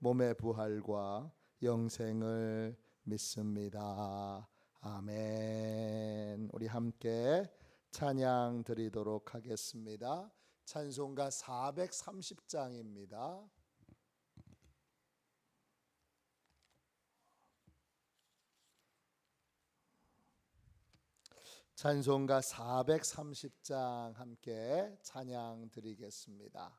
몸의 부활과 영생을 믿습니다. 아멘. 우리 함께 찬양 드리도록 하겠습니다. 찬송가 430장입니다. 찬송가 430장 함께 찬양 드리겠습니다.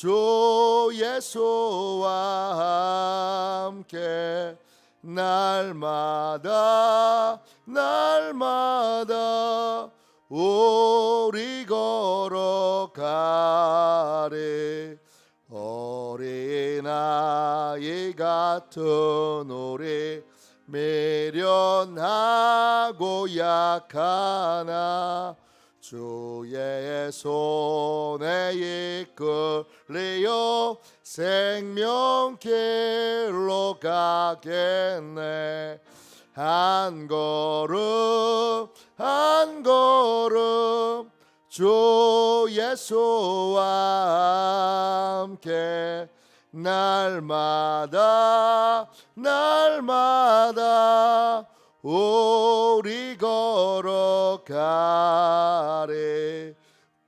주 예수와 함께 날마다 날마다 우리 걸어가리. 어린아이 같은 우리 미련하고 약하나 주의 손에 이끌 리어 생명길로 가겠네. 한 걸음 한 걸음 주 예수와 함께 날마다 날마다 우리 걸어가리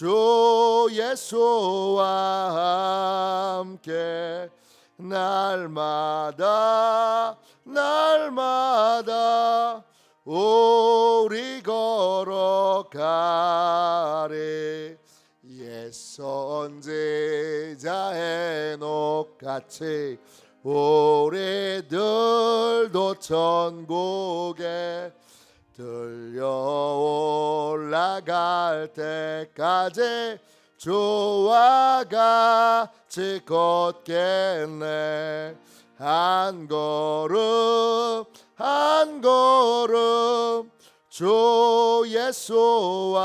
주 예수와 함께. 날마다 날마다 우리 걸어가리. 옛 선지자의 녹같이 우리들도 천국에 들려 올라갈 때까지 주와 같이 걷겠네. 한 걸음 한 걸음 주 예수와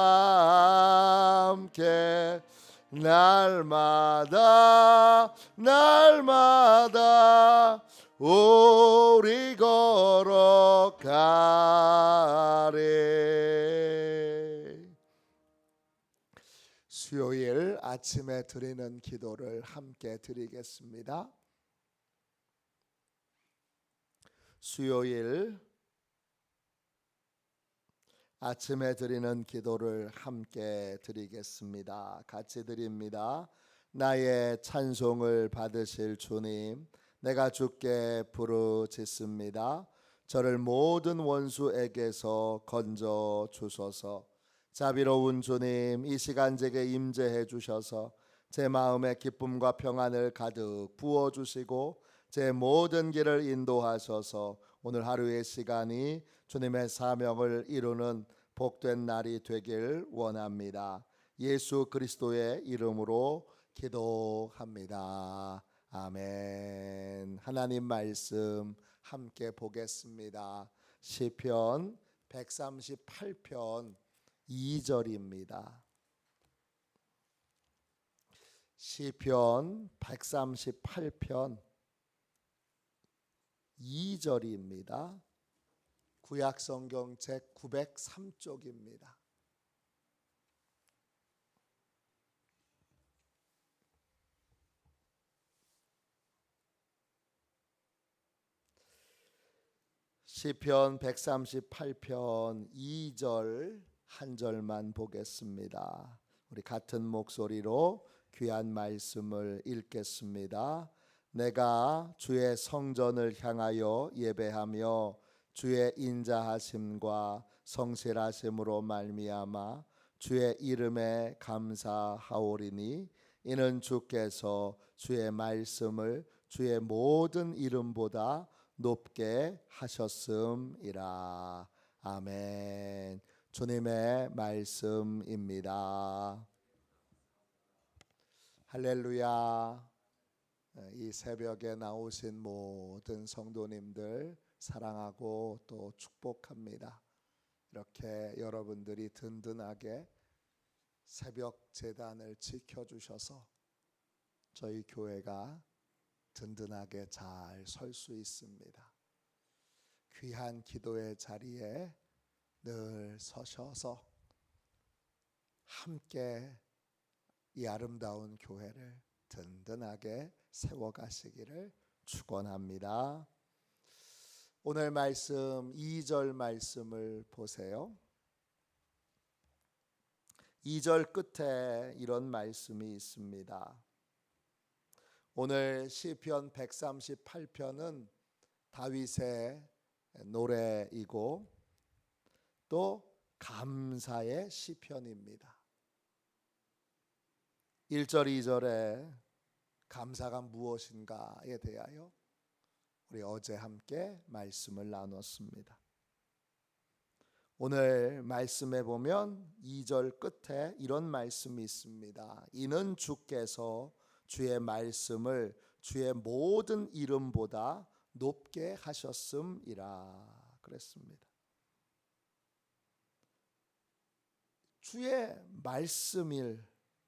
함께 날마다 날마다 우리 걸어가리 수요일 아침에 드리는 기도를 함께 드리겠습니다. 수요일 아침에 드리는 기도를 함께 드리겠습니다. 같이 드립니다. 나의 찬송을 받으실 주님, 내가 주께 부르짖습니다. 저를 모든 원수에게서 건져 주소서. 자비로운 주님, 이 시간 제게 임재해 주셔서 제 마음에 기쁨과 평안을 가득 부어 주시고 제 모든 길을 인도하셔서 오늘 하루의 시간이 주님의 사명을 이루는 복된 날이 되길 원합니다. 예수 그리스도의 이름으로 기도합니다. 아멘. 하나님 말씀 함께 보겠습니다. 시편 138편 2절입니다. 시편 138편 2절입니다. 구약 성경 책 903쪽입니다. 시편 138편 2절 한 절만 보겠습니다. 우리 같은 목소리로 귀한 말씀을 읽겠습니다. 내가 주의 성전을 향하여 예배하며 주의 인자하심과 성실하심으로 말미암아 주의 이름에 감사하오리니 이는 주께서 주의 말씀을 주의 모든 이름보다 높게 하셨음이라. 아멘. 주님의 말씀입니다. 할렐루야. 이 새벽에 나오신 모든 성도님들 사랑하고 또 축복합니다. 이렇게 여러분들이 든든하게 새벽 재단을 지켜 주셔서 저희 교회가 든든하게 잘 설 수 있습니다. 귀한 기도의 자리에 늘 서셔서 함께 이 아름다운 교회를 든든하게 세워가시기를 축원합니다. 오늘 말씀 2절 말씀을 보세요. 2절 끝에 이런 말씀이 있습니다. 오늘 시편 138편은 다윗의 노래이고 또 감사의 시편입니다. 1절 2절에 감사가 무엇인가에 대하여 우리 어제 함께 말씀을 나눴습니다. 오늘 말씀에 보면 2절 끝에 이런 말씀이 있습니다. 이는 주께서 주의 말씀을 주의 모든 이름보다 높게 하셨음이라 그랬습니다. 주의 말씀일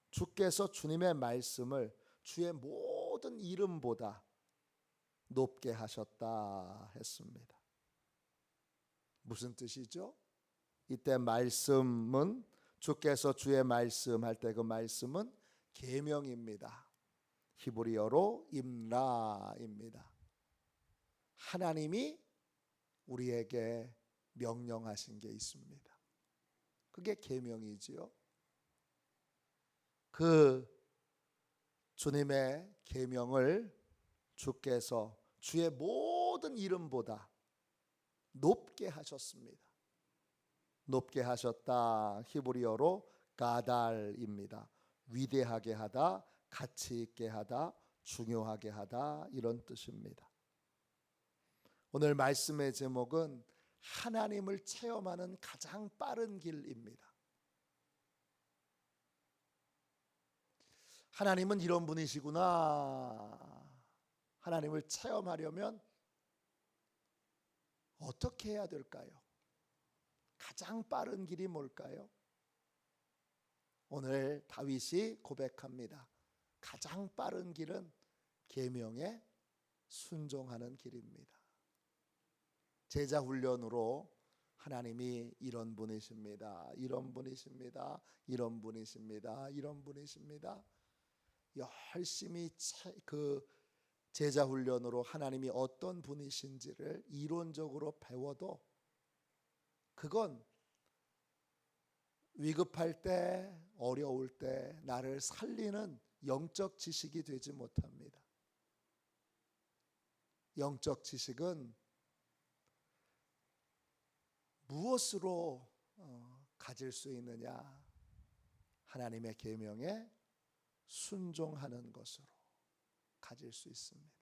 주께서 주님의 말씀을 주의 모든 이름보다 높게 하셨다 했습니다. 무슨 뜻이죠? 이때 말씀은 주께서 주의 말씀 할 때 그 말씀은 계명입니다. 히브리어로 임라입니다. 하나님이 우리에게 명령하신 게 있습니다. 그게 계명이지요. 그 주님의 계명을 주께서 주의 모든 이름보다 높게 하셨습니다. 높게 하셨다. 히브리어로 가달입니다. 위대하게 하다, 가치 있게 하다, 중요하게 하다 이런 뜻입니다. 오늘 말씀의 제목은 하나님을 체험하는 가장 빠른 길입니다. 하나님은 이런 분이시구나. 하나님을 체험하려면 어떻게 해야 될까요? 가장 빠른 길이 뭘까요? 오늘 다윗이 고백합니다. 가장 빠른 길은 계명에 순종하는 길입니다. 제자 훈련으로 하나님이 이런 분이십니다. 이런 분이십니다. 이런 분이십니다. 이런 분이십니다. 열심히 그 제자 훈련으로 하나님이 어떤 분이신지를 이론적으로 배워도 그건 위급할 때, 어려울 때 나를 살리는 영적 지식이 되지 못합니다. 영적 지식은 무엇으로 어, 가질 수 있느냐? 하나님의 계명에 순종하는 것으로 가질 수 있습니다.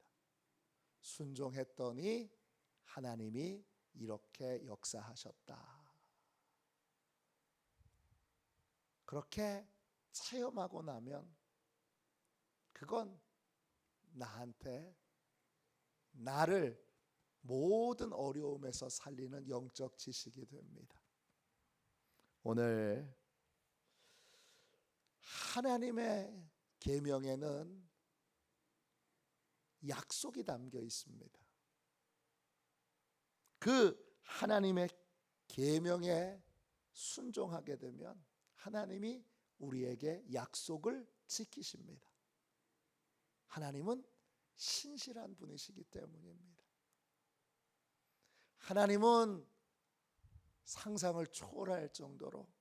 순종했더니 하나님이 이렇게 역사하셨다. 그렇게 체험하고 나면 그건 나한테 나를 모든 어려움에서 살리는 영적 지식이 됩니다. 오늘 하나님의 계명에는 약속이 담겨 있습니다. 그 하나님의 계명에 순종하게 되면 하나님이 우리에게 약속을 지키십니다. 하나님은 신실한 분이시기 때문입니다. 하나님은 상상을 초월할 정도로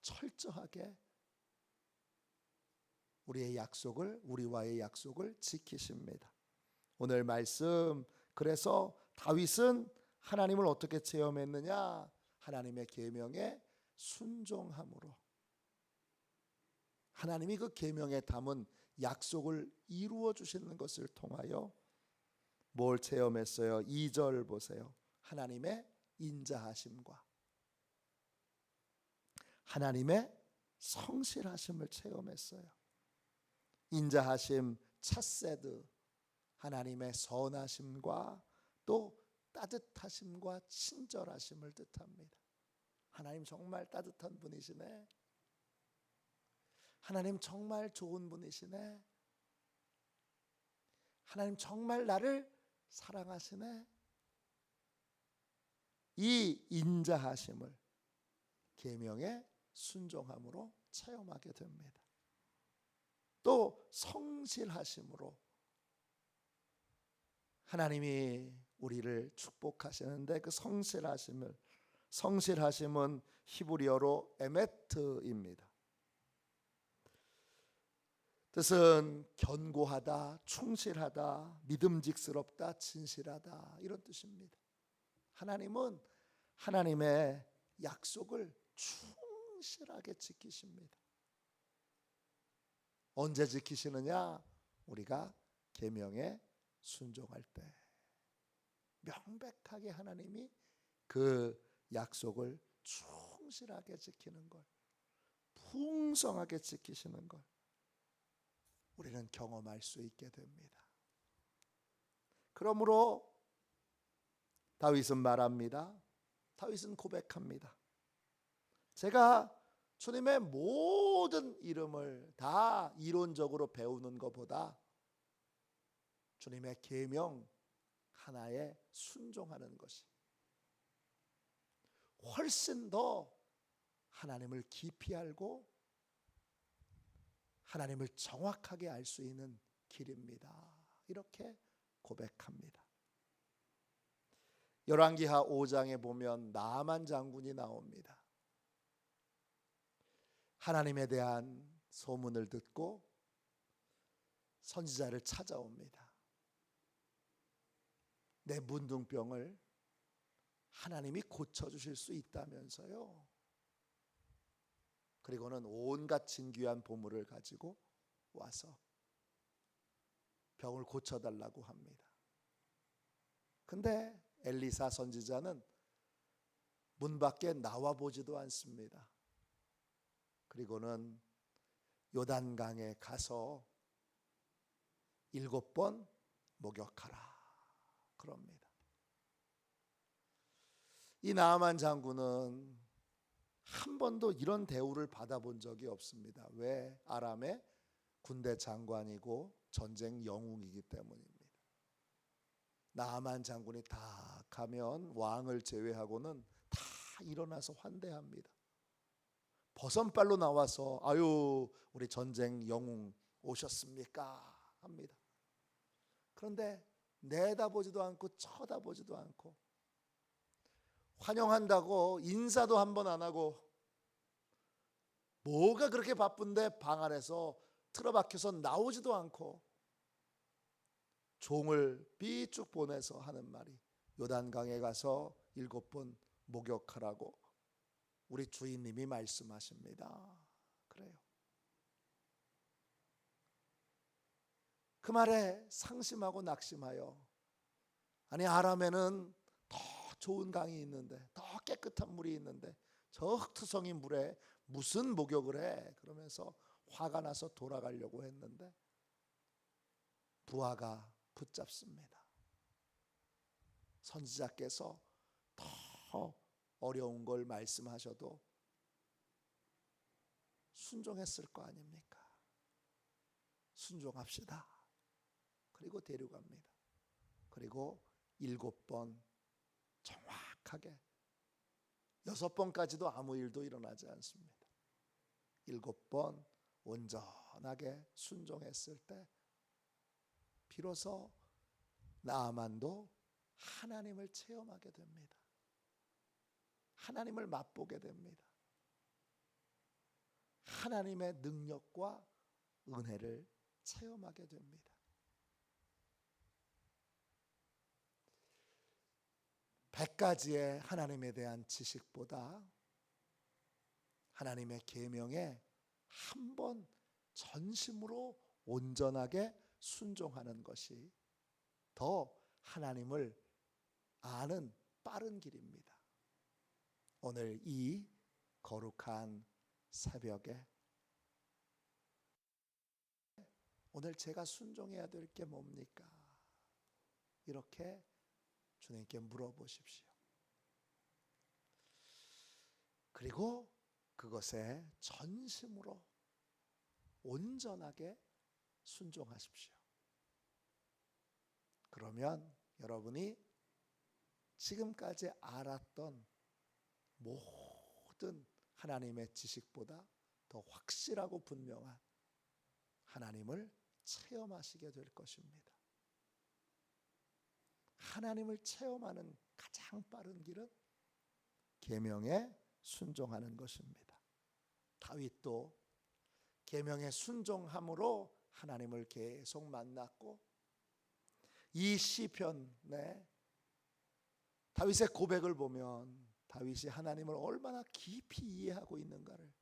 철저하게 우리의 약속을 우리와의 약속을 지키십니다. 오늘 말씀 그래서 다윗은 하나님을 어떻게 체험했느냐? 하나님의 계명에 순종함으로 하나님이 그 계명에 담은 약속을 이루어 주시는 것을 통하여 뭘 체험했어요? 2절 보세요. 하나님의 인자하심과 하나님의 성실하심을 체험했어요. 인자하심 차세드 하나님의 선하심과 또 따뜻하심과 친절하심을 뜻합니다. 하나님 정말 따뜻한 분이시네. 하나님 정말 좋은 분이시네. 하나님 정말 나를 사랑하시네. 이 인자하심을 계명에 순종함으로 체험하게 됩니다. 또 성실하심으로 하나님이 우리를 축복하시는데 그 성실하심을 성실하심은 히브리어로 에메트입니다. 뜻은 견고하다, 충실하다, 믿음직스럽다, 진실하다 이런 뜻입니다. 하나님은 하나님의 약속을 충실하게 지키십니다. 언제 지키시느냐? 우리가 계명에 순종할 때 명백하게 하나님이 그 약속을 충실하게 지키는 걸 풍성하게 지키시는 걸 우리는 경험할 수 있게 됩니다. 그러므로 다윗은 말합니다. 다윗은 고백합니다. 제가 주님의 모든 이름을 다 이론적으로 배우는 것보다 주님의 계명 하나에 순종하는 것이 훨씬 더 하나님을 깊이 알고 하나님을 정확하게 알 수 있는 길입니다. 이렇게 고백합니다. 열왕기하 5장에 보면 나만 장군이 나옵니다. 하나님에 대한 소문을 듣고 선지자를 찾아옵니다. 내 문둥병을 하나님이 고쳐 주실 수 있다면서요. 그리고는 온갖 진귀한 보물을 가지고 와서 병을 고쳐달라고 합니다. 근데 엘리사 선지자는 문 밖에 나와 보지도 않습니다. 그리고는 요단강에 가서 일곱 번 목욕하라 그럽니다. 이 나아만 장군은 한 번도 이런 대우를 받아본 적이 없습니다. 왜? 아람의 군대 장관이고 전쟁 영웅이기 때문입니다. 나아만 장군이 다 가면 왕을 제외하고는 다 일어나서 환대합니다. 버선발로 나와서 아유 우리 전쟁 영웅 오셨습니까 합니다. 그런데 내다보지도 않고 쳐다보지도 않고 환영한다고 인사도 한 번 안 하고 뭐가 그렇게 바쁜데 방 안에서 틀어박혀서 나오지도 않고 종을 삐쭉 보내서 하는 말이 요단강에 가서 일곱 번 목욕하라고 우리 주인님이 말씀하십니다. 그래요. 그 말에 상심하고 낙심하여 아니 아람에는 더 좋은 강이 있는데 더 깨끗한 물이 있는데 저 흙투성이 물에 무슨 목욕을 해 그러면서 화가 나서 돌아가려고 했는데 부하가 붙잡습니다. 선지자께서 더 어려운 걸 말씀하셔도 순종했을 거 아닙니까? 순종합시다. 그리고 데려갑니다. 그리고 일곱 번 정확하게 여섯 번까지도 아무 일도 일어나지 않습니다. 일곱 번 온전하게 순종했을 때 비로소 나아만도 하나님을 체험하게 됩니다. 하나님을 맛보게 됩니다. 하나님의 능력과 은혜를 체험하게 됩니다. 백 가지의 하나님에 대한 지식보다 하나님의 계명에 한 번 전심으로 온전하게 순종하는 것이 더 하나님을 아는 빠른 길입니다. 오늘 이 거룩한 새벽에 오늘 제가 순종해야 될 게 뭡니까? 이렇게 주님께 물어보십시오. 그리고 그것에 전심으로 온전하게 순종하십시오. 그러면 여러분이 지금까지 알았던 모든 하나님의 지식보다 더 확실하고 분명한 하나님을 체험하시게 될 것입니다. 하나님을 체험하는 가장 빠른 길은 계명에 순종하는 것입니다. 다윗도 계명에 순종함으로 하나님을 계속 만났고 이 시편에 다윗의 고백을 보면 다윗이 하나님을 얼마나 깊이 이해하고 있는가를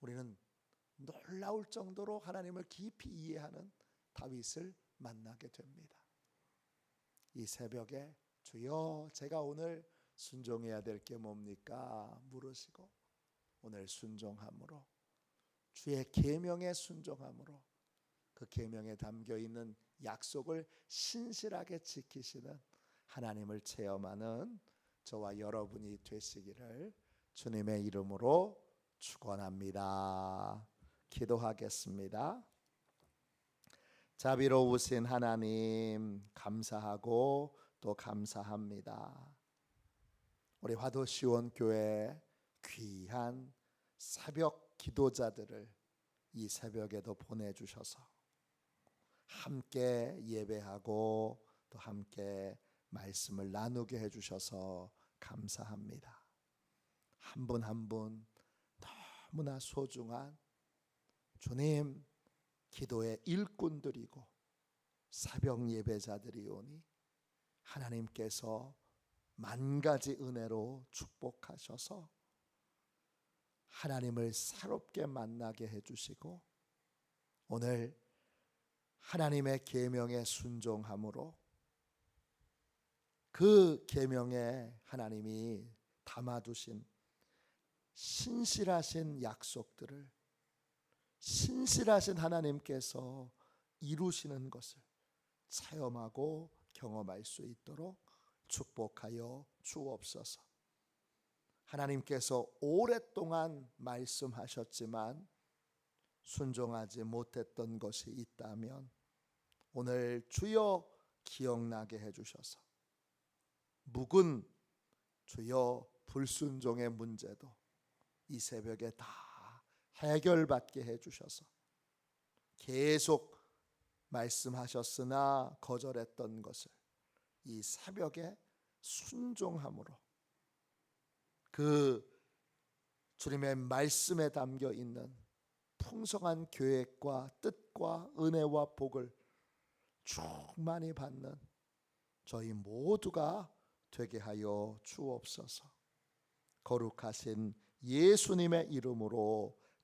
우리는 놀라울 정도로 하나님을 깊이 이해하는 다윗을 만나게 됩니다. 이 새벽에 주여 제가 오늘 순종해야 될 게 뭡니까 물으시고 오늘 순종함으로 주의 계명에 순종함으로 그 계명에 담겨 있는 약속을 신실하게 지키시는 하나님을 체험하는 저와 여러분이 되시기를 주님의 이름으로 축원합니다. 기도하겠습니다. 자비로우신 하나님 감사하고 또 감사합니다. 우리 화도 시원 교회 귀한 새벽 기도자들을 이 새벽에도 보내 주셔서 함께 예배하고 또 함께 말씀을 나누게 해 주셔서 감사합니다. 한 분 한분 너무나 소중한 주님 기도의 일꾼들이고 새벽 예배자들이 오니 하나님께서 만 가지 은혜로 축복하셔서 하나님을 새롭게 만나게 해 주시고 오늘 하나님의 계명에 순종함으로 그 계명에 하나님이 담아 두신 신실하신 약속들을 신실하신 하나님께서 이루시는 것을 체험하고 경험할 수 있도록 축복하여 주옵소서. 하나님께서 오랫동안 말씀하셨지만 순종하지 못했던 것이 있다면 오늘 주여 기억나게 해주셔서 묵은 주여 불순종의 문제도 이 새벽에 다 해결받게 해주셔서 계속 말씀하셨으나 거절했던 것을 이 새벽에 순종함으로 그 주님의 말씀에 담겨 있는 풍성한 계획과 뜻과 은혜와 복을 충만히 받는 저희 모두가 되게 하여 주옵소서. 거룩하신 예수님의 이름으로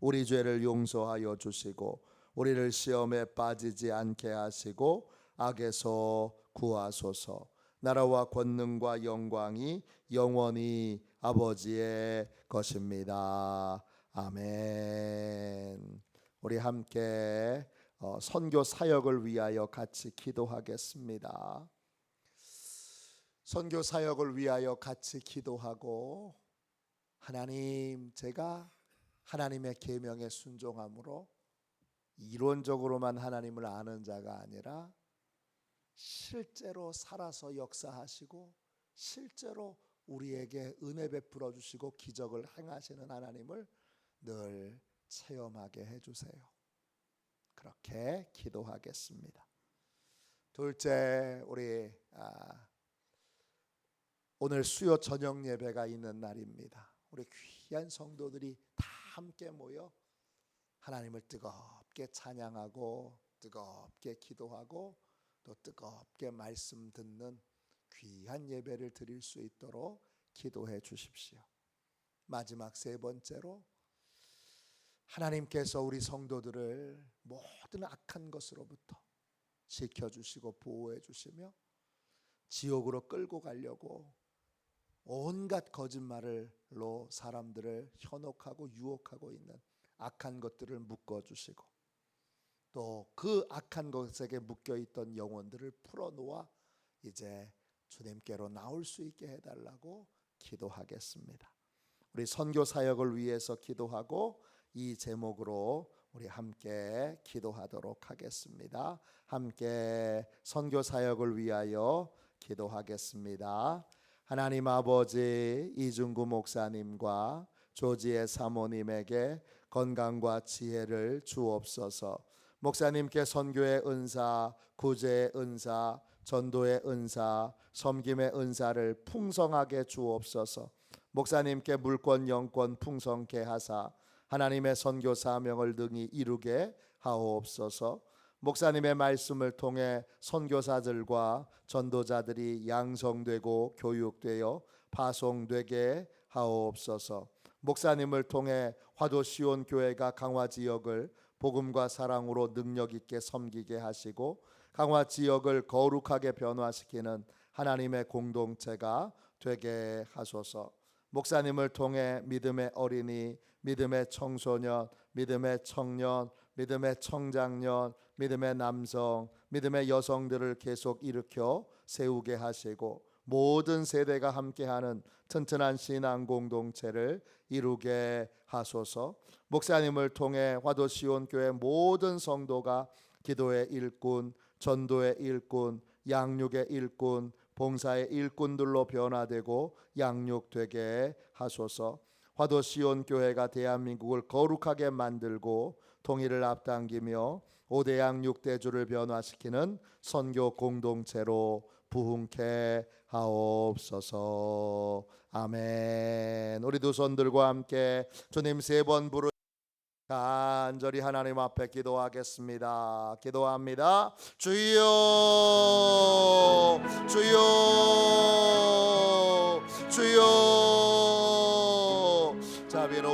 우리 죄를 용서하여 주시고 우리를 시험에 빠지지 않게 하시고 악에서 구하소서. 나라와 권능과 영광이 영원히 아버지의 것입니다. 아멘. 우리 함께 어, 선교 사역을 위하여 같이 기도하겠습니다. 선교 사역을 위하여 같이 기도하고 하나님 제가 하나님의 계명에 순종함으로 이론적으로만 하나님을 아는 자가 아니라 실제로 살아서 역사하시고 실제로 우리에게 은혜 베풀어 주시고 기적을 행하시는 하나님을 늘 체험하게 해 주세요. 그렇게 기도하겠습니다. 둘째 우리 아, 오늘 수요 저녁 예배가 있는 날입니다. 우리 귀한 성도들이 다 함께 모여 하나님을 뜨겁게 찬양하고 뜨겁게 기도하고 또 뜨겁게 말씀 듣는 귀한 예배를 드릴 수 있도록 기도해 주십시오. 마지막 세 번째로 하나님께서 우리 성도들을 모든 악한 것으로부터 지켜 주시고 보호해 주시며 지옥으로 끌고 가려고 온갖 거짓말로 사람들을 현혹하고 유혹하고 있는 악한 것들을 묶어 주시고 또 그 악한 것에게 묶여 있던 영혼들을 풀어 놓아 이제 주님께로 나올 수 있게 해 달라고 기도하겠습니다. 우리 선교 사역을 위해서 기도하고 이 제목으로 우리 함께 기도하도록 하겠습니다. 함께 선교 사역을 위하여 기도하겠습니다. 하나님 아버지 이중구 목사님과 조지의 사모님에게 건강과 지혜를 주옵소서. 목사님께 선교의 은사, 구제의 은사, 전도의 은사, 섬김의 은사를 풍성하게 주옵소서. 목사님께 물권 영권 풍성케 하사 하나님의 선교 사명을 능히 이루게 하옵소서. 목사님의 말씀을 통해 선교사들과 전도자들이 양성되고 교육되어 파송되게 하옵소서. 목사님을 통해 화도 시온 교회가 강화 지역을 복음과 사랑으로 능력 있게 섬기게 하시고 강화 지역을 거룩하게 변화시키는 하나님의 공동체가 되게 하소서. 목사님을 통해 믿음의 어린이, 믿음의 청소년, 믿음의 청년, 믿음의 청장년, 믿음의 남성, 믿음의 여성들을 계속 일으켜 세우게 하시고 모든 세대가 함께하는 튼튼한 신앙 공동체를 이루게 하소서. 목사님을 통해 화도 시온 교회 모든 성도가 기도의 일꾼, 전도의 일꾼, 양육의 일꾼, 봉사의 일꾼들로 변화되고 양육되게 하소서. 화도 시온 교회가 대한민국을 거룩하게 만들고 통일을 앞당기며 오대양 육대주를 변화시키는 선교 공동체로 부흥케 하옵소서. 아멘. 우리 두 손들과 함께 주님 세 번 부르 간절히 하나님 앞에 기도하겠습니다. 기도합니다. 주여, 주여, 주여. 자비로